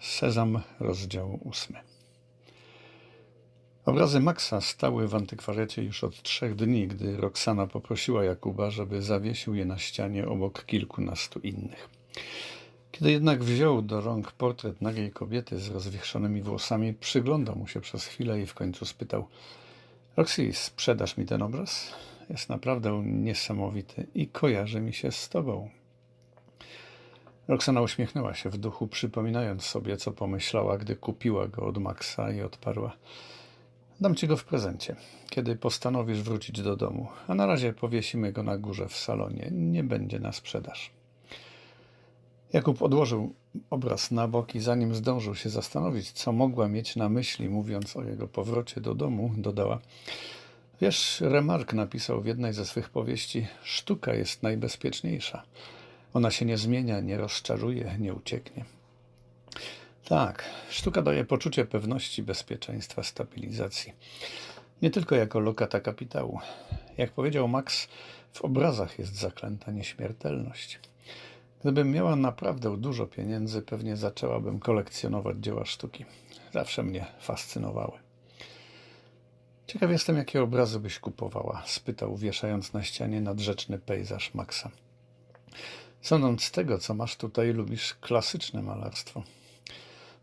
Sezam, rozdział ósmy. Obrazy Maxa stały w antykwariacie już od trzech dni, gdy Roxana poprosiła Jakuba, żeby zawiesił je na ścianie obok kilkunastu innych. Kiedy jednak wziął do rąk portret nagiej kobiety z rozwiechrzonymi włosami, przyglądał mu się przez chwilę i w końcu spytał: Roxy, sprzedasz mi ten obraz? Jest naprawdę niesamowity i kojarzy mi się z tobą. Roxana uśmiechnęła się w duchu, przypominając sobie, co pomyślała, gdy kupiła go od Maxa i odparła. Dam ci go w prezencie, kiedy postanowisz wrócić do domu, a na razie powiesimy go na górze w salonie. Nie będzie na sprzedaż. Jakub odłożył obraz na bok i zanim zdążył się zastanowić, co mogła mieć na myśli, mówiąc o jego powrocie do domu, dodała: Wiesz, Remark napisał w jednej ze swych powieści: Sztuka jest najbezpieczniejsza. Ona się nie zmienia, nie rozczaruje, nie ucieknie. Tak, sztuka daje poczucie pewności, bezpieczeństwa, stabilizacji. Nie tylko jako lokata kapitału. Jak powiedział Max, w obrazach jest zaklęta nieśmiertelność. Gdybym miała naprawdę dużo pieniędzy, pewnie zaczęłabym kolekcjonować dzieła sztuki. Zawsze mnie fascynowały. Ciekaw jestem, jakie obrazy byś kupowała, spytał, wieszając na ścianie nadrzeczny pejzaż Maxa. Sądząc z tego, co masz tutaj, lubisz klasyczne malarstwo.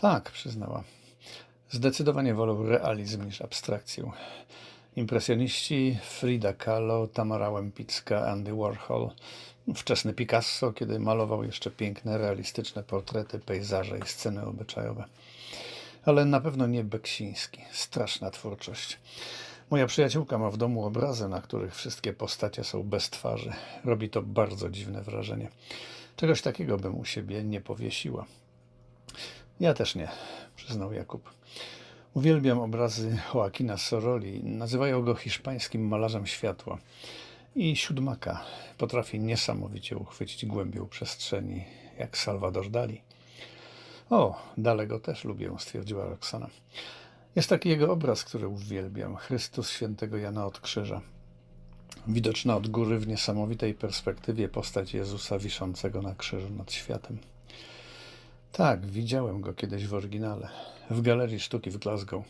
Tak, przyznała. Zdecydowanie wolę realizm niż abstrakcję. Impresjoniści Frida Kahlo, Tamara Łempicka, Andy Warhol, wczesny Picasso, kiedy malował jeszcze piękne, realistyczne portrety, pejzaże i sceny obyczajowe. Ale na pewno nie Beksiński. Straszna twórczość. Moja przyjaciółka ma w domu obrazy, na których wszystkie postacie są bez twarzy. Robi to bardzo dziwne wrażenie. Czegoś takiego bym u siebie nie powiesiła. Ja też nie, przyznał Jakub. Uwielbiam obrazy Joaquina Soroli. Nazywają go hiszpańskim malarzem światła. I siódmaka potrafi niesamowicie uchwycić głębią przestrzeni, jak Salvador Dali. O, Dalego też lubię, stwierdziła Roxana. Jest taki jego obraz, który uwielbiam. Chrystus świętego Jana od krzyża. Widoczna od góry w niesamowitej perspektywie postać Jezusa wiszącego na krzyżu nad światem. Tak, widziałem go kiedyś w oryginale, w Galerii Sztuki w Glasgow.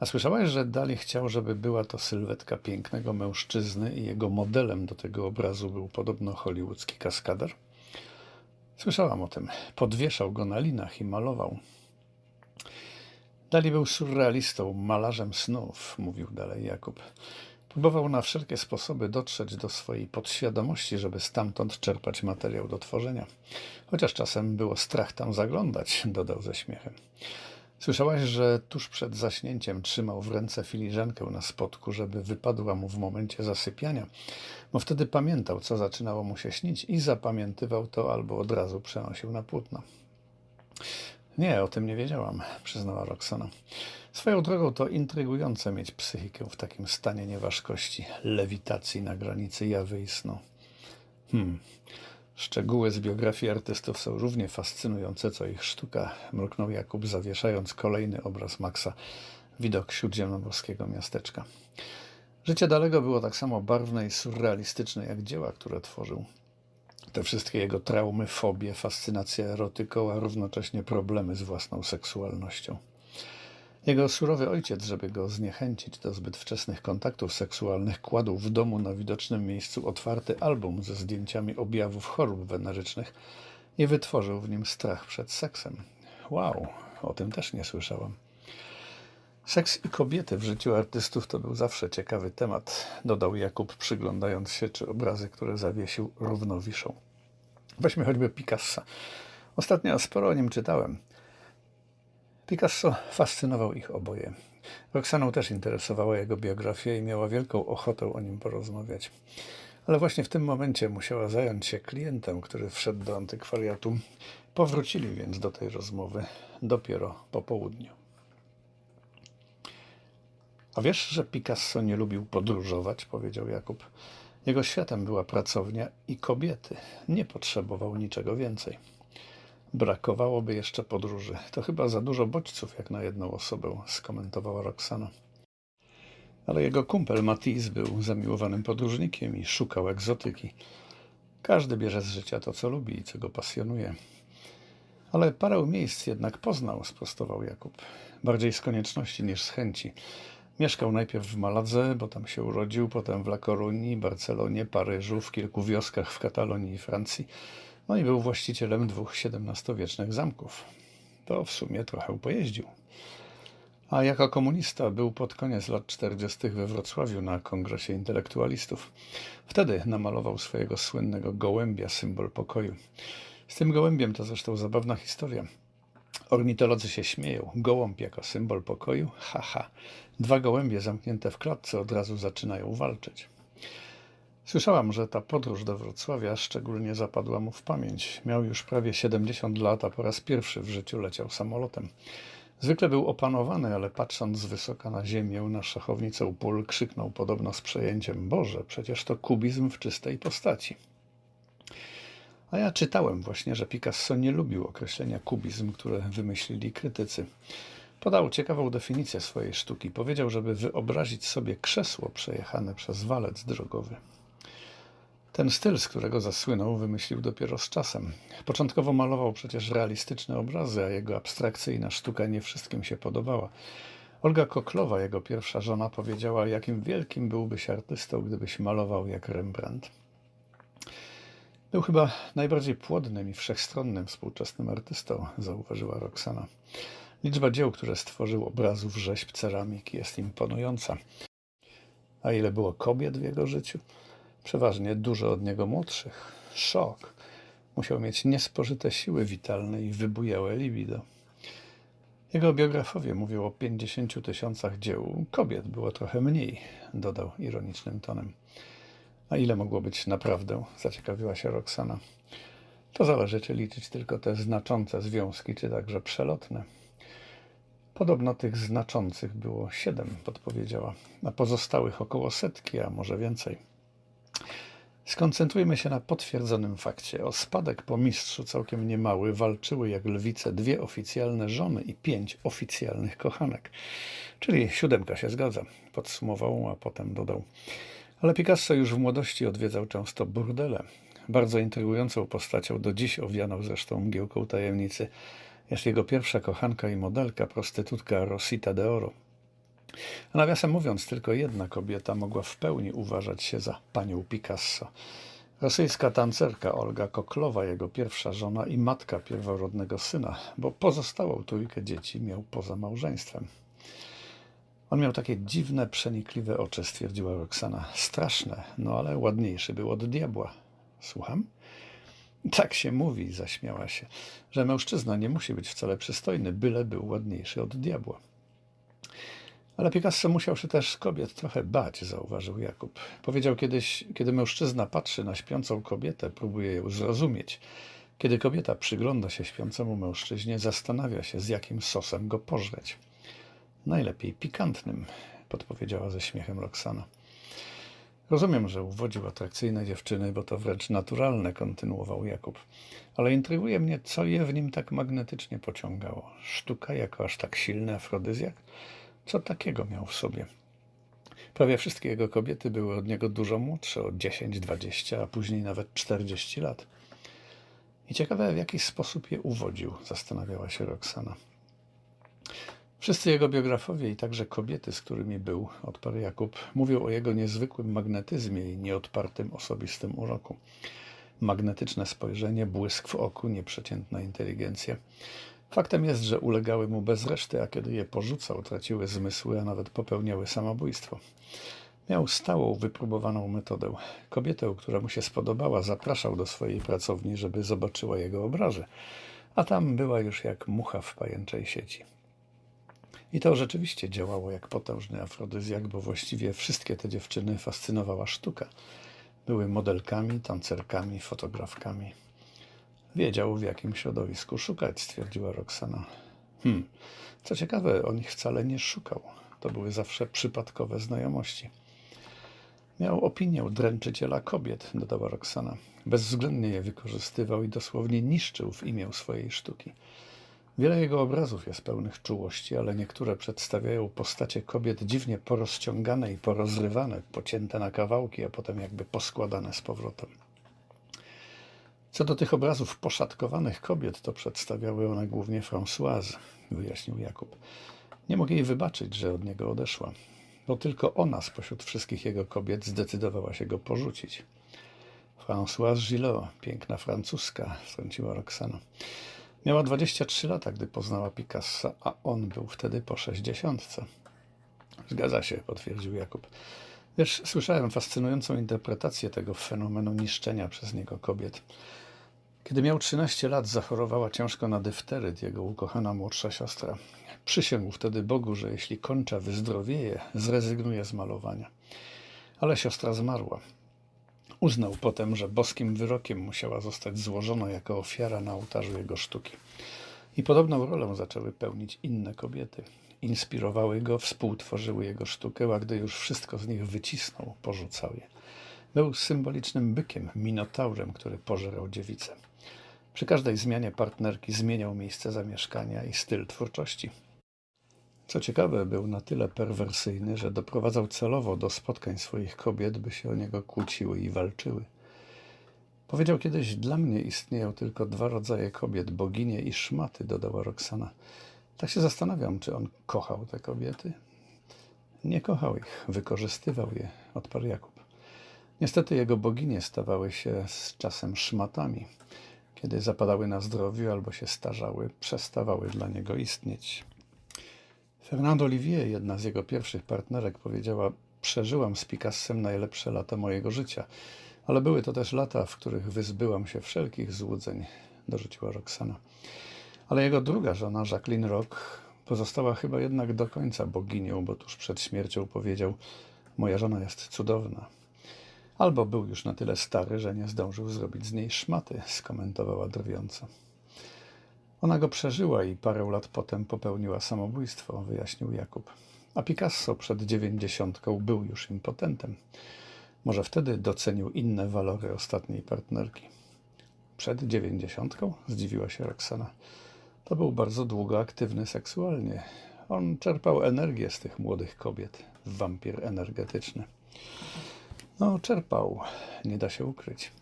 A słyszałeś, że Dali chciał, żeby była to sylwetka pięknego mężczyzny i jego modelem do tego obrazu był podobno hollywoodzki kaskader? Słyszałam o tym. Podwieszał go na linach i malował. Dali był surrealistą, malarzem snów, mówił dalej Jakub. Próbował na wszelkie sposoby dotrzeć do swojej podświadomości, żeby stamtąd czerpać materiał do tworzenia. Chociaż czasem było strach tam zaglądać, dodał ze śmiechem. Słyszałaś, że tuż przed zaśnięciem trzymał w ręce filiżankę na spodku, żeby wypadła mu w momencie zasypiania, bo wtedy pamiętał, co zaczynało mu się śnić i zapamiętywał to albo od razu przenosił na płótno. Nie, o tym nie wiedziałam, przyznała Roxana. Swoją drogą to intrygujące mieć psychikę w takim stanie nieważkości, lewitacji na granicy jawy i snu. Hmm. Szczegóły z biografii artystów są równie fascynujące, co ich sztuka, mruknął Jakub, zawieszając kolejny obraz Maxa, widok śródziemnomorskiego miasteczka. Życie Dalego było tak samo barwne i surrealistyczne jak dzieła, które tworzył. Te wszystkie jego traumy, fobie, fascynacja erotyką, a równocześnie problemy z własną seksualnością. Jego surowy ojciec, żeby go zniechęcić do zbyt wczesnych kontaktów seksualnych, kładł w domu na widocznym miejscu otwarty album ze zdjęciami objawów chorób wenerycznych i wytworzył w nim strach przed seksem. Wow, o tym też nie słyszałam. Seks i kobiety w życiu artystów to był zawsze ciekawy temat, dodał Jakub, przyglądając się, czy obrazy, które zawiesił, równo wiszą. Weźmy choćby Picassa. Ostatnio sporo o nim czytałem. Picasso fascynował ich oboje. Roxaną też interesowała jego biografia i miała wielką ochotę o nim porozmawiać. Ale właśnie w tym momencie musiała zająć się klientem, który wszedł do antykwariatu. Powrócili więc do tej rozmowy dopiero po południu. A wiesz, że Picasso nie lubił podróżować, powiedział Jakub. Jego światem była pracownia i kobiety. Nie potrzebował niczego więcej. Brakowałoby jeszcze podróży. To chyba za dużo bodźców jak na jedną osobę, skomentowała Roxana. Ale jego kumpel Matisse był zamiłowanym podróżnikiem i szukał egzotyki. Każdy bierze z życia to, co lubi i co go pasjonuje. Ale parę miejsc jednak poznał, sprostował Jakub. Bardziej z konieczności niż z chęci. Mieszkał najpierw w Maladze, bo tam się urodził, potem w La Corunii, Barcelonie, Paryżu, w kilku wioskach w Katalonii i Francji. No i był właścicielem dwóch XVII-wiecznych zamków. To w sumie trochę pojeździł. A jako komunista był pod koniec lat 40. we Wrocławiu na kongresie intelektualistów. Wtedy namalował swojego słynnego gołębia, symbol pokoju. Z tym gołębiem to zresztą zabawna historia. Ornitolodzy się śmieją. Gołąb jako symbol pokoju? Haha. Dwa gołębie zamknięte w klatce od razu zaczynają walczyć. Słyszałam, że ta podróż do Wrocławia szczególnie zapadła mu w pamięć. Miał już prawie 70 lat, a po raz pierwszy w życiu leciał samolotem. Zwykle był opanowany, ale patrząc z wysoka na ziemię, na szachownicę pól, krzyknął podobno z przejęciem: Boże, przecież to kubizm w czystej postaci. A ja czytałem właśnie, że Picasso nie lubił określenia kubizm, które wymyślili krytycy. Podał ciekawą definicję swojej sztuki. Powiedział, żeby wyobrazić sobie krzesło przejechane przez walec drogowy. Ten styl, z którego zasłynął, wymyślił dopiero z czasem. Początkowo malował przecież realistyczne obrazy, a jego abstrakcyjna sztuka nie wszystkim się podobała. Olga Koklowa, jego pierwsza żona, powiedziała, jakim wielkim byłbyś artystą, gdybyś malował jak Rembrandt. Był chyba najbardziej płodnym i wszechstronnym współczesnym artystą, zauważyła Roxana. Liczba dzieł, które stworzył, obrazów, rzeźb, ceramiki jest imponująca. A ile było kobiet w jego życiu? Przeważnie dużo od niego młodszych. Szok. Musiał mieć niespożyte siły witalne i wybujałe libido. Jego biografowie mówią o 50 tysiącach dzieł. Kobiet było trochę mniej, dodał ironicznym tonem. A ile mogło być naprawdę? Zaciekawiła się Roxana. To zależy, czy liczyć tylko te znaczące związki, czy także przelotne. Podobno tych znaczących było siedem, podpowiedziała, a pozostałych około setki, a może więcej. Skoncentrujmy się na potwierdzonym fakcie. O spadek po mistrzu całkiem niemały walczyły jak lwice dwie oficjalne żony i pięć oficjalnych kochanek. Czyli siódemka się zgadza, podsumował, a potem dodał. Ale Picasso już w młodości odwiedzał często burdele. Bardzo intrygującą postacią, do dziś owianą zresztą mgiełką tajemnicy, jest jego pierwsza kochanka i modelka, prostytutka Rosita de Oro. A nawiasem mówiąc, tylko jedna kobieta mogła w pełni uważać się za panią Picasso. Rosyjska tancerka Olga Koklowa, jego pierwsza żona i matka pierworodnego syna, bo pozostałą trójkę dzieci miał poza małżeństwem. On miał takie dziwne, przenikliwe oczy, stwierdziła Roxana. Straszne, no ale ładniejszy był od diabła. Słucham? Tak się mówi, zaśmiała się, że mężczyzna nie musi być wcale przystojny, byle był ładniejszy od diabła. Ale Picasso musiał się też kobiet trochę bać, zauważył Jakub. Powiedział kiedyś, kiedy mężczyzna patrzy na śpiącą kobietę, próbuje ją zrozumieć. Kiedy kobieta przygląda się śpiącemu mężczyźnie, zastanawia się, z jakim sosem go pożreć. Najlepiej pikantnym, podpowiedziała ze śmiechem Roxana. Rozumiem, że uwodził atrakcyjne dziewczyny, bo to wręcz naturalne, kontynuował Jakub. Ale intryguje mnie, co je w nim tak magnetycznie pociągało. Sztuka jako aż tak silny afrodyzjak? Co takiego miał w sobie? Prawie wszystkie jego kobiety były od niego dużo młodsze, o 10, 20, a później nawet 40 lat. I ciekawe, w jaki sposób je uwodził, zastanawiała się Roxana. Wszyscy jego biografowie i także kobiety, z którymi był, odparł Jakub, mówią o jego niezwykłym magnetyzmie i nieodpartym osobistym uroku. Magnetyczne spojrzenie, błysk w oku, nieprzeciętna inteligencja. Faktem jest, że ulegały mu bez reszty, a kiedy je porzucał, traciły zmysły, a nawet popełniały samobójstwo. Miał stałą, wypróbowaną metodę. Kobietę, która mu się spodobała, zapraszał do swojej pracowni, żeby zobaczyła jego obrazy, a tam była już jak mucha w pajęczej sieci. I to rzeczywiście działało jak potężny afrodyzjak, bo właściwie wszystkie te dziewczyny fascynowała sztuka. Były modelkami, tancerkami, fotografkami. Wiedział, w jakim środowisku szukać, stwierdziła Roxana. Hmm, co ciekawe, on ich wcale nie szukał. To były zawsze przypadkowe znajomości. Miał opinię dręczyciela kobiet, dodała Roxana. Bezwzględnie je wykorzystywał i dosłownie niszczył w imię swojej sztuki. Wiele jego obrazów jest pełnych czułości, ale niektóre przedstawiają postacie kobiet dziwnie porozciągane i porozrywane, pocięte na kawałki, a potem jakby poskładane z powrotem. Co do tych obrazów poszatkowanych kobiet, to przedstawiały one głównie Françoise, wyjaśnił Jakub. Nie mogę jej wybaczyć, że od niego odeszła, bo tylko ona spośród wszystkich jego kobiet zdecydowała się go porzucić. Françoise Gillot, piękna francuska, wtrąciła Roxana. Miała 23 lata, gdy poznała Picassa, a on był wtedy po sześćdziesiątce. Zgadza się, potwierdził Jakub. Wiesz, słyszałem fascynującą interpretację tego fenomenu niszczenia przez niego kobiet. Kiedy miał 13 lat, zachorowała ciężko na dyfteryt jego ukochana młodsza siostra. Przysięgł wtedy Bogu, że jeśli kończa wyzdrowieje, zrezygnuje z malowania. Ale siostra zmarła. Uznał potem, że boskim wyrokiem musiała zostać złożona jako ofiara na ołtarzu jego sztuki. I podobną rolę zaczęły pełnić inne kobiety. Inspirowały go, współtworzyły jego sztukę, a gdy już wszystko z nich wycisnął, porzucał je. Był symbolicznym bykiem, minotaurem, który pożerał dziewicę. Przy każdej zmianie partnerki zmieniał miejsce zamieszkania i styl twórczości. Co ciekawe, był na tyle perwersyjny, że doprowadzał celowo do spotkań swoich kobiet, by się o niego kłóciły i walczyły. Powiedział kiedyś, dla mnie istnieją tylko dwa rodzaje kobiet, boginie i szmaty, dodała Roxana. Tak się zastanawiam, czy on kochał te kobiety? Nie kochał ich, wykorzystywał je, odparł Jakub. Niestety jego boginie stawały się z czasem szmatami. Kiedy zapadały na zdrowiu albo się starzały, przestawały dla niego istnieć. Fernando Olivier, jedna z jego pierwszych partnerek, powiedziała: Przeżyłam z Picassem najlepsze lata mojego życia, ale były to też lata, w których wyzbyłam się wszelkich złudzeń, dorzuciła Roxana. Ale jego druga żona, Jacqueline Rock, pozostała chyba jednak do końca boginią, bo tuż przed śmiercią powiedział: Moja żona jest cudowna. Albo był już na tyle stary, że nie zdążył zrobić z niej szmaty, skomentowała drwiąco. Ona go przeżyła i parę lat potem popełniła samobójstwo, wyjaśnił Jakub. A Picasso przed dziewięćdziesiątką był już impotentem. Może wtedy docenił inne walory ostatniej partnerki. Przed dziewięćdziesiątką? Zdziwiła się Roxana. To był bardzo długo aktywny seksualnie. On czerpał energię z tych młodych kobiet. Wampir energetyczny. No, czerpał, nie da się ukryć.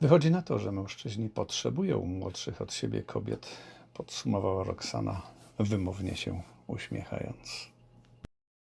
Wychodzi na to, że mężczyźni potrzebują młodszych od siebie kobiet, podsumowała Roxana, wymownie się uśmiechając.